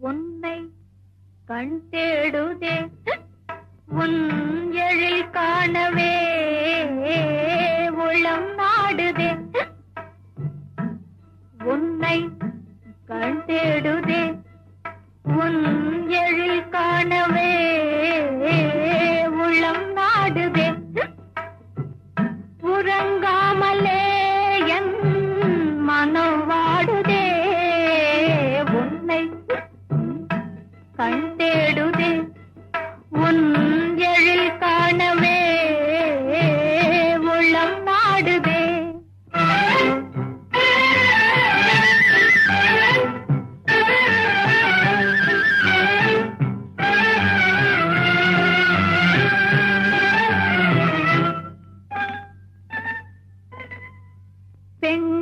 உன்னை கண் தேடுதே உன் எழில் காணவே உள்ளம் நாடுதே. உன்னை கண் தேடுதே கண் தேடுதே உன் எழில் காணவே உள்ளம் நாடுதே. பெண்